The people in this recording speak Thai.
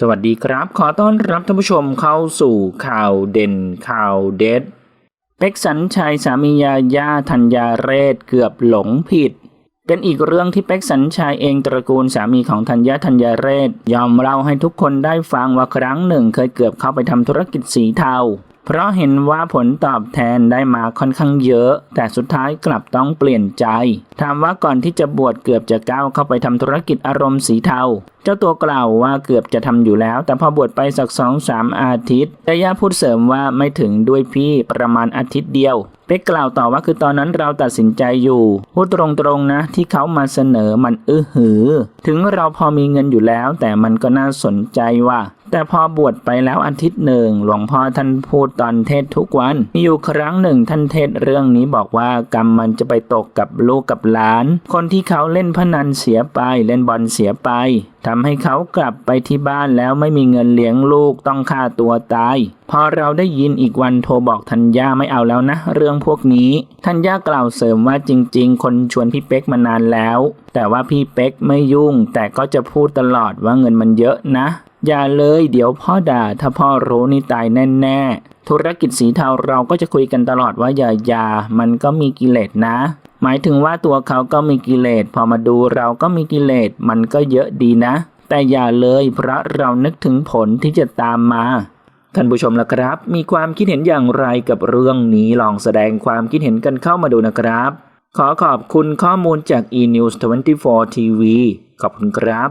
สวัสดีครับ ขอต้อนรับท่านผู้ชมเข้าสู่ข่าวเด่นข่าวเด็ด เป็กสันชัยสามียาย่าธัญญาเรศเกือบหลงผิด เป็นอีกเรื่องที่เป็กสันชัยเองตระกูลสามีของธัญญาธัญญาเรศ ยอมเล่าให้ทุกคนได้ฟังว่าครั้งหนึ่งเคยเกือบเข้าไปทำธุรกิจสีเทา เพราะเห็นว่าผลตอบแทนได้มาค่อนข้างเยอะ แต่สุดท้ายกลับต้องเปลี่ยนใจ ถามว่าก่อนที่จะบวชเกือบจะก้าวเข้าไปทำธุรกิจอารมณ์สีเทา เจ้าตัวกล่าวว่าเกือบจะทำอยู่แล้ว แต่พอบวชไปสักสองสามอาทิตย์แต่ย่าพูดเสริมว่าไม่ถึงด้วยพี่ประมาณอาทิตย์เดียวเป็กกล่าวต่อว่าคือตอนนั้นเราตัดสินใจอยู่ พูดตรงๆนะ ที่เขามาเสนอมันอื้อหือ ถึงเราพอมีเงินอยู่แล้ว แต่มันก็น่าสนใจว่า แต่พอบวชไปแล้วอาทิตย์หนึ่ง หลวงพ่อท่านพูดตอนเทศทุกวัน มีอยู่ครั้งหนึ่งท่านเทศเรื่องนี้บอกว่ากรรมมันจะไปตกกับลูกกับหลาน คนที่เขาเล่นพนันเสียไปเล่นบอลเสียไปทำให้เขากลับไปที่บ้านแล้วไม่มีเงินเลี้ยงลูกต้องฆ่าตัวตาย พอเราได้ยินอีกวันโทรบอกธัญญาไม่เอาแล้วนะ เรื่องพวกนี้ธัญญากล่าวเสริมว่าจริง ๆ คนชวนพี่เป๊กมานานแล้ว แต่ว่าพี่เป๊กไม่ยุ่ง แต่ก็จะพูดตลอดว่าเงินมันเยอะนะ อย่าเลยเดี๋ยวพ่อด่า ถ้าพ่อรู้นี่ตายแน่ๆ ธุรกิจสีเทาเราก็จะคุยกันตลอดว่าอย่าอย่ามันก็มีกิเลสนะ หมายถึงว่าตัวเขาก็มีกิเลสพอมาดูเราก็มีกิเลสมันก็เยอะดีนะ แต่อย่าเลยเพราะเรานึกถึงผลที่จะตามมาท่านผู้ชมละครับ มีความคิดเห็นอย่างไรกับเรื่องนี้ลองแสดงความคิดเห็นกันเข้ามาดูนะครับ ขอขอบคุณข้อมูลจาก eNews 24 TV ขอบคุณครับ